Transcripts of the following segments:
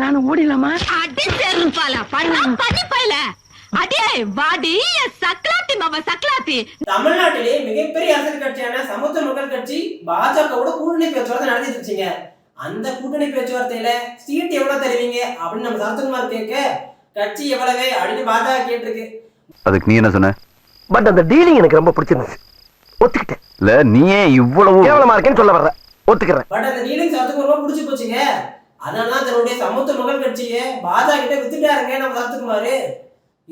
நானும் ஓடிடலாமா? அடி செருப்பால பண்ண பண்ணி போயில அடே வாடி சக்லாத்தி மாமா சக்லாத்தி தமிழ்நாட்டிலே மிகப்பெரிய அரசியல் கட்சியான சமத்துவ மக்கள் கட்சி பாஜகவோட கூட்டணி பேச்சுவார்த்தை நடத்திட்டு இருந்துச்சுங்க. அந்த கூட்டணி பேச்சுவார்த்தையில சீட் எவ்வளவு தருவீங்க அப்படின்னு நம்ம சரத்குமார் கேட்க கட்சி எவ்வளவு அப்படின்னு பாஜக கேட்டிருக்கு. அதுக்கு நீ என்ன சொன்ன? பட் அந்த டீலிங் எனக்கு ரொம்ப பிடிச்சிருந்துச்சு. ஒத்துக்கிட்டேன். இல்ல நீ ஏன் இவ்வளவு கேவலமா இருக்கேன்னு சொல்ல வர்றேன் ஒத்துக்கிறேன். பட் அந்த டீலிங் சரத்குமார் ரொம்ப பிடிச்சி போச்சுங்க. அதனால தன்னுடைய சமத்துவ மக்கள் கட்சியை? பாஜக கிட்ட வித்துட்டாருங்க நம்ம சரத்குமார்.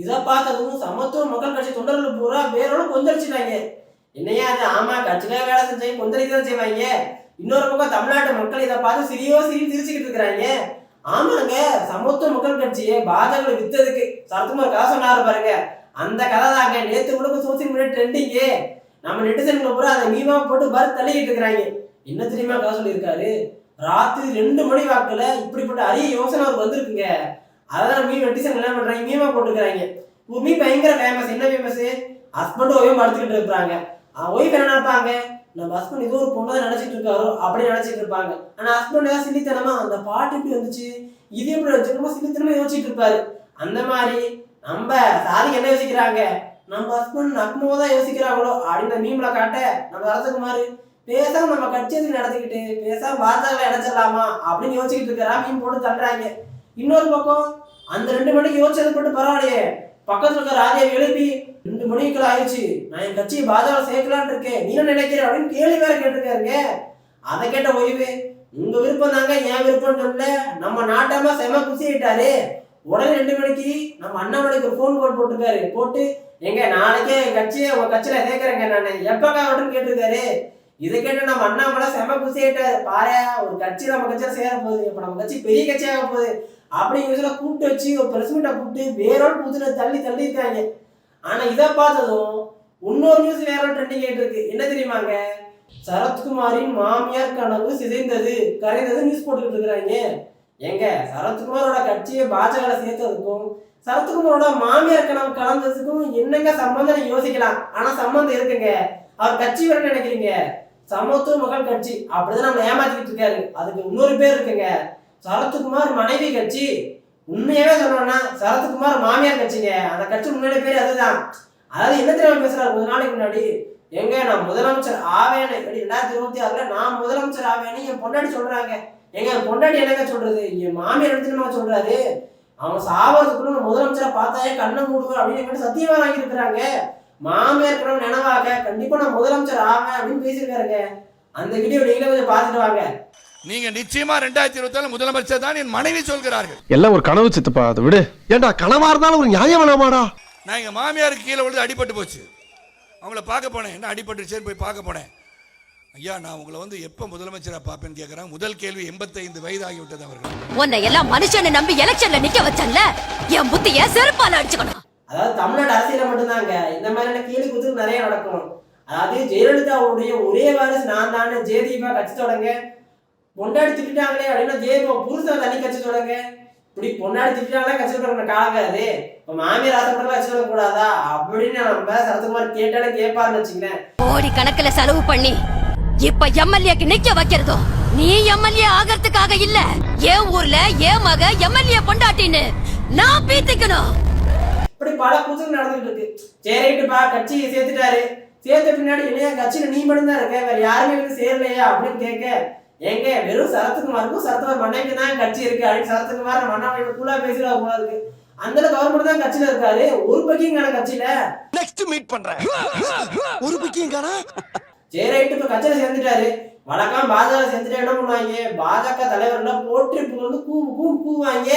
இதை பார்த்ததும் சமத்துவ மக்கள் கட்சி தொண்டர்கள் பூரா வேறோட கொந்தளிச்சுட்டாங்க. என்னையா அது? ஆமா கட்சிக்காக வேலை செஞ்சு கொந்தளிக்க தான் செய்வாங்க. இன்னொரு பக்கம் தமிழ்நாட்டு மக்கள் இதை பார்த்து சிரியோ சிரி சிரிச்சுக்கிட்டு இருக்கிறாங்க. ஆமாங்க சமத்துவ மக்கள் கட்சியை பாஜக வித்ததுக்கு சரத்குமார் கதை சொன்னாரு பாருங்க. அந்த கதை தாங்க. நேத்து கூட சோசியல் மீடியா ட்ரெண்டிங்கு நம்ம நெட்டிசன்களை பூரா அதை மீமா போட்டு பரு தள்ளிக்கிட்டு இருக்கிறாங்க. என்ன தெரியுமா கதை சொல்லியிருக்காரு? ராத்திரி ரெண்டு மணி வாக்கில் இப்படிப்பட்ட அரிய யோசனை அவருக்கு வந்திருக்குங்க. அதான் மீன் நெட்டிசன் என்ன பண்றாங்க? மீமா போட்டுக்கிறாங்க ஒரு மீன் பயங்கர ஃபேமஸ் என்ன ஃபேமஸ் ஹஸ்பண்ட் ஒய்ஃபும் இருக்கிறாங்க அவன் ஒய்ஃப் என்ன நினைப்பாங்க? நம்ம ஹஸ்பண்ட் ஏதோ ஒரு பொண்ணு தான் நினைச்சிட்டு இருக்காரோ அப்படி நினைச்சிட்டு இருப்பாங்க. ஆனா ஹஸ்பண்ட் ஏதாவது சில்லித்தனமா அந்த பாட்டு இப்படி வந்துச்சு? இது எப்படி வச்சுக்கணுமோ ரொம்ப சில்லித்தனமா யோசிச்சுட்டு இருப்பாரு. அந்த மாதிரி நம்ம சாதிக்கு என்ன யோசிக்கிறாங்க? நம்ம ஹஸ்பண்ட் நக்மோ தான் யோசிக்கிறாங்களோ அப்படின்னு மீம்ல காட்ட நம்ம அரசகுமார் பேசாம நம்ம கட்சி நடத்திக்கிட்டு பேசாம பாஜக இணைச்சிடலாமா அப்படின்னு யோசிச்சுட்டு இருக்கிறா மீன் போட்டு தள்ளுறாங்க. இன்னொரு பக்கம் அந்த ரெண்டு மணிக்கு யோசிச்சது மட்டும் பரவாயில்லையே பக்கத்துல இருக்க ராஜாவை எழுப்பி ரெண்டு மணிக்குள்ள ஆயிடுச்சு. நான் என் கட்சியை பாஜக சேர்க்கலான் இருக்கேன். நீ நினைக்கிறேன் நினைக்கிற அப்படின்னு கேள்வி வேற கேட்டிருக்காருங்க. அதை கேட்ட ஓய்வு உங்க விருப்பம் தாங்க என் விருப்பம் சொல்ல நம்ம நாட்டமா செம குசி ஆயிட்டாரு உடனே ரெண்டு மணிக்கு நம்ம அண்ணாமலைக்கு ஒரு ஃபோன் கால் போட்டிருக்காரு. போட்டு எங்க நாளைக்கே என் கட்சியை உங்க கட்சியில சேர்க்கிறேங்க நான். எப்பக்கா அப்படின்னு கேட்டிருக்காரு. இதை கேட்டு நம்ம அண்ணாமலை செம குசியிட்ட பாரு ஒரு கட்சி நம்ம கட்சியில சேர போகுது இப்ப நம்ம கட்சி பெரிய கட்சியாக போகுது அப்படிங்கிற சொல்ல கூப்பிட்டு வச்சு ஒரு பிரஸ் மீட்டை கூப்பிட்டு வேறோட புதுல தள்ளி தள்ளி இருக்காங்க. ஆனா இதை பார்த்ததும் இன்னொரு நியூஸ் வேற ட்ரெண்டிங் ஆயிட்டு இருக்கு. என்ன தெரியுமாங்க? சரத்குமாரின் மாமியார் கனவு சிதைந்தது. கரைந்தது நியூஸ் போட்டுக்கிட்டு இருக்கிறாங்க. எங்க சரத்குமாரோட கட்சியை பாஜக சேர்த்ததுக்கும் சரத்குமாரோட மாமியார் கனவு கலந்ததுக்கும் என்னங்க சம்பந்தம் யோசிக்கலாம். ஆனா சம்பந்தம் இருக்குங்க. அவர் கட்சி வர நினைக்கிறீங்க. சமத்துவ மக்கள் கட்சி. அப்படிதான் நம்ம ஏமாத்திக்கிட்டு இருக்காரு. அதுக்கு இன்னொரு பேர் இருக்குங்க. சரத்குமார் மனைவி கட்சி. உண்மையாவே சொல்லணும்னா சரத்குமார் மாமியார் கட்சிங்க. அந்த கட்சி முன்னாடி பேர் அதுதான். அதாவது என்ன தெரியாம பேசுறாரு? கொஞ்ச நாளைக்கு முன்னாடி. எங்க? நான் முதலமைச்சர் ஆவேன்னு. இப்படி ரெண்டாயிரத்தி இருபத்தி ஆறுல நான் முதலமைச்சர் ஆவேன்னு என் பொண்டாடி சொல்றாங்க. எங்க? என் பொண்டாடி என்னங்க சொல்றது? என் மாமியார் எடுத்து நம்ம சொல்றாரு? அவன் சாவதுக்குள்ள முதலமைச்சரை பார்த்தாயே கண்ணை மூடுவேன் அப்படின்னு சத்தியமா வாங்கி இருக்கிறாங்க மாமியார் கனவு நினைவாக கண்டிப்பா நான் முதலமைச்சர் ஆவேன் அப்படின்னு பேசியிருக்காருங்க. அந்த வீடியோ நீங்களே கொஞ்சம் பார்த்துட்டு வாங்க. நீங்க நிச்சயமா ரெண்டாயிரத்தி இருபத்தி ஏழு முதலமைச்சர் தான் என் மனைவி சொல்கிறார்கள். எல்லாம் ஒரு கனவு சித்தப்பா அதை விடு. ஏண்டா கனவா இருந்தாலும் ஒரு நியாயம் வேணாமாடா? நான் எங்க மாமியாருக்கு கீழே விழுந்து அடிபட்டு போச்சு. அவங்கள பார்க்க போனேன். என்ன அடிபட்டுச்சேன்னு போய் பார்க்க போனேன். ஐயா நான் உங்களை வந்து எப்போ முதலமைச்சராக பார்ப்பேன்னு கேட்குறேன் முதல் கேள்வி எண்பத்தைந்து வயது ஆகிவிட்டது அவர்கள். உன்னை எல்லாம் மனுஷனை நம்பி எலெக்ஷன்ல நிக்க வச்சல்ல என் புத்திய செருப்பால அடிச்சுக்கணும். அதாவது தமிழ்நாடு அரசியல மட்டும்தாங்க. இந்த மாதிரியான கேலி குத்து நிறைய நடக்கும். அதாவது ஜெயலலிதாவுடைய ஒரே வாரிசு நான் தானே ஜெயதீபா கட்சி தொடங்க. பொண்டாடி திட்டாங்களே அப்படின்னா ஜெயதீபா புருஷன் தண்ணி கட்சி தொடங்க. இப்படி பொண்டாடி திட்டாங்களே கட்சி தொடங்க காலங்க இப்போ மாமியார் ஆசைப்படலாம் கட்சி தொடக்கூடாதா அப்படின்னு நம்ம சரத்குமார் கேட்டாலே கேட்பாருன்னு வச்சுங்களேன் கோடி கணக்குல செலவு பண்ணி இப்ப எம்எல்ஏக்கு நிக்க வைக்கிறதும் நீ எம்எல்ஏ ஆகிறதுக்காக இல்ல. ஏன் ஊர்ல ஏன் மக எம்எல்ஏ பொண்டாட்டின்னு நான் பீத்திக்கணும். இப்படி பல கூத்துகள் நடந்துகிட்டு இருக்கு சரி ரைட்டுப்பா கட்சியை சேர்த்துட்டாரு. சேர்த்த பின்னாடி இல்லையா கட்சியில நீ மட்டும் தான் இருக்க வேற யாருமே வந்து சேரலையா அப்படின்னு கேட்க ஏங்க வெறும் சரத்குமாருக்கும் சரத்குமார் மனைவி தான் கட்சி இருக்கு அப்படின்னு சரத்குமார் அண்ணாமலை கூலா பேசுறா போல இருக்கு அந்த கவர்மெண்ட் தான் கட்சியில இருக்காரு. ஒரு பக்கியும் கட்சியில. நெக்ஸ்ட் மீட் பண்றேன். ஒரு பிக்கியும் காணா? சரி ரைட்டு இப்ப கட்சியில சேர்ந்துட்டாரு. வழக்கம் பாஜக சேர்ந்துட்டா என்ன பண்ணுவாங்க? பாஜக தலைவர்லாம் போற்றி வந்து கூ கூ கூவாங்க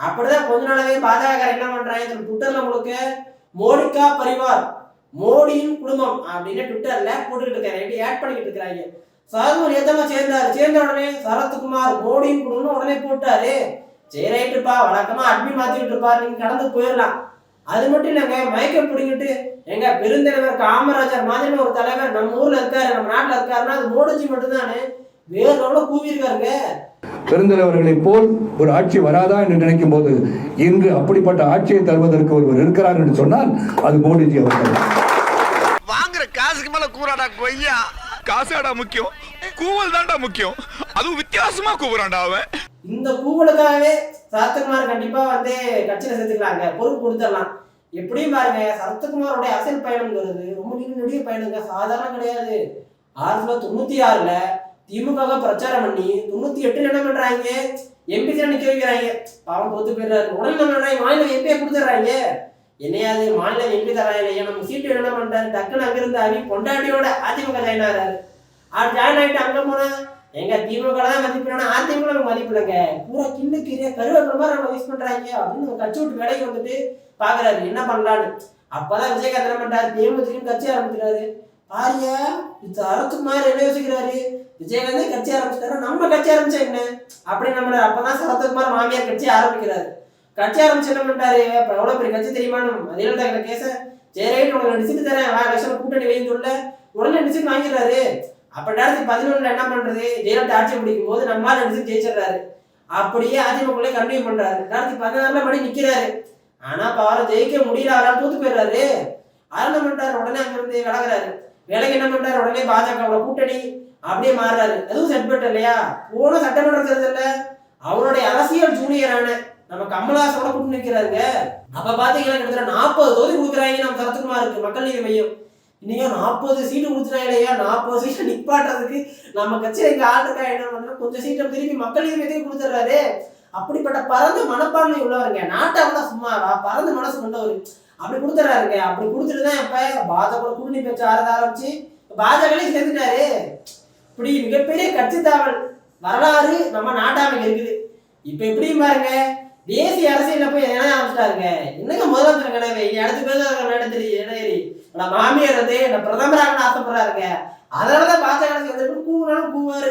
அப்படிதான் கொஞ்ச நாளாவே பாஜக என்ன பண்றாங்க ட்விட்டர்ல உங்களுக்கு மோடிக்கா பரிவார் மோடியின் குடும்பம் அப்படின்னு ட்விட்டர்ல போட்டுக்கிட்டு இருக்காங்க ஆட் பண்ணிக்கிட்டு இருக்கிறாங்க. சரத்குமார் ஏத்தமா சேர்ந்தாரு? சேர்ந்த உடனே சரத்குமார் மோடியின் குடும்பம் உடனே போட்டாரு. சரி ரைட்டுப்பா வழக்கமா அட்மின் மாத்திக்கிட்டு இருப்பாரு. நீங்க கடந்து போயிடலாம். அது மட்டும் இல்லைங்க மயக்கம் பிடிங்கிட்டு எங்க பெருந்தலைவர் காமராஜர் மாதிரி ஒரு தலைவர் நம்ம ஊர்ல இருக்காரு நம்ம நாட்டுல இருக்காருன்னா அது மோடிஜி மட்டும்தானே? வேறு எவ்வளவு கூவி இருக்காருங்க பெருந்தலைவர்களைப் போல் ஒரு ஆட்சி வராதா என்று நினைக்கும் போது இன்று அப்படிப்பட்ட ஆட்சியை தருவதற்கு ஒருவர் இருக்கிறார் என்று சொன்னால் அது மோடிஜி அவர்கள். வாங்குற காசுக்கு மேல கூறாடா கொய்யா? காசாடா முக்கியம். கூவல் தான்டா முக்கியம். அதுவும் வித்தியாசமா கூவுறான்டா அவன். இந்த கூவலுக்காகவே சரத்குமார் கண்டிப்பா வந்து கட்சியில சேர்த்துக்கலாங்க. பொறுப்பு கொடுத்துடலாம். எப்படியும் பாருங்க சரத்குமாரோட அரசியல் பயணம்ங்கிறது ரொம்ப நீண்ட நெடிய பயணங்க. சாதாரண கிடையாது. ஆயிரத்தி தொள்ளாயிரத்தி தொண்ணூத்தி ஆறுல திமுக பிரச்சாரம் பண்ணி தொண்ணூத்தி எட்டுல என்ன பண்றாங்க? எம்பி தான் நிக்க வைக்கிறாங்க? பாவம் போத்து போயிடுறாரு. உடனே என்ன பண்றாங்க மாநில எம்பியை கொடுத்துட்றாங்க. என்னையாது மாநில எம்பி தராங்க நம்ம சீட்டு என்ன பண்றாரு? டக்குன்னு அங்கிருந்து அவி பொண்டாட்டியோட அதிமுக ஜாயின் ஆகிறாரு அவர் ஜாயின் ஆகிட்டு அங்க போனா எங்க திமுக தான் மதிப்பிடணும். அதிமுக நமக்கு மதிப்பிடங்க பூரா கிண்ணு கீரையா கருவேப்பிலை மாதிரி நம்ம யூஸ் பண்றாங்க. அப்படின்னு கட்சி விட்டு வேலைக்கு வந்துட்டு பாக்குறாரு. என்ன பண்ணலான்னு அப்பதான் விஜயகாந்த் என்ன பண்றாரு? திமுக கட்சி ஆரம்பிக்கிறாரு. பாரியா இது அறத்துக்கு மாதிரி என்ன யோசிக்கிறாரு? விஜயகாந்தே கட்சி ஆரம்பிச்சிட்டாரு? நம்ம கட்சி ஆரம்பிச்சா என்ன? அப்படி நம்ம அப்பதான் சரத்குமார் மாமியார் கட்சி ஆரம்பிக்கிறாரு. கட்சி ஆரம்பிச்சு என்ன பண்ணிட்டாரு? இப்ப எவ்வளவு பெரிய கட்சி தெரியுமா? மதியலதா கிட்ட கேச சரி ரைட் உனக்கு நடிச்சுட்டு தரேன். வா லட்சம் கூட்டணி வைன்னு சொல்ல உடனே நடிச்சுட்டு வாங்கிடுறாரு. அப்ப ரெண்டாயிரத்தி பதினொன்றுல என்ன பண்றது? ஜெயலலிதா ஆட்சி பிடிக்கும் போது நம்மளால நடிச்சு ஜெயிச்சிடுறாரு. அப்படியே அதிமுக கண்டினியூ பண்றாரு. ரெண்டாயிரத்தி பதினாறுல மணி நிக்கிறாரு. ஆனா இப்ப அவரை ஜெயிக்க முடியல. அவரால் தூத்து போயிடுறாரு. அவர் என்ன உடனே அங்க இருந்து விலகுறாரு. விலகி என்ன பண்றாரு உடனே பாஜகவோட கூட்டணி அப்படியே மாறுறாரு. அதுவும் செட்பட் இல்லையா? போன சட்டமன்ற தேர்தல்ல அவருடைய அரசியல் ஜூனியரான நம்ம கமலஹாசனோட கூட்டு நிற்கிறாருங்க அப்ப பாத்தீங்கன்னா கிட்டத்தட்ட நாற்பது தொகுதி கொடுக்குறாங்க நம்ம சரத்குமாருக்கு. மக்கள் நீதி மையம். இன்னைக்கு நாற்பது சீட்டு கொடுத்துனா இல்லையா? நாற்பது சீட்டை நிப்பாட்டுறதுக்கு நம்ம கட்சியில இங்க ஆள் இருக்கா என்ன பண்றோம் கொஞ்சம் சீட்டை திருப்பி மக்கள் நீதி மையத்தையும் கொடுத்துட்றாரு. அப்படிப்பட்ட பரந்த மனப்பான்மை உள்ளவருங்க. நாட்டை விட சும்மாவா பரந்த மனசு கொண்டவர் அப்படி கொடுத்துட்றாருங்க அப்படி கொடுத்துட்டு தான் இப்ப பாஜக கூட்டணி பேச்சு ஆரத ஆரம்பிச்சு பாஜகலையும் சேர்ந்துட்டாரு. இப்படி மிகப்பெரிய கட்சி தாவல் வரலாறு நம்ம நாட்டாமைக்கு இருக்குது. இப்போ எப்படி பாருங்க தேசிய அரசியல போய் என்ன ஆரம்பிச்சிட்டாருங்க. என்னங்க முதலமைச்சர் கனவு? இனி அடுத்த பேர் நடந்துரு என்ன நான் மாமியார் வந்து என்ன பிரதமராக ஆசைப்படுறாருங்க. அதனாலதான் பாஜக சேர்ந்து கூவுனாலும் கூவாரு.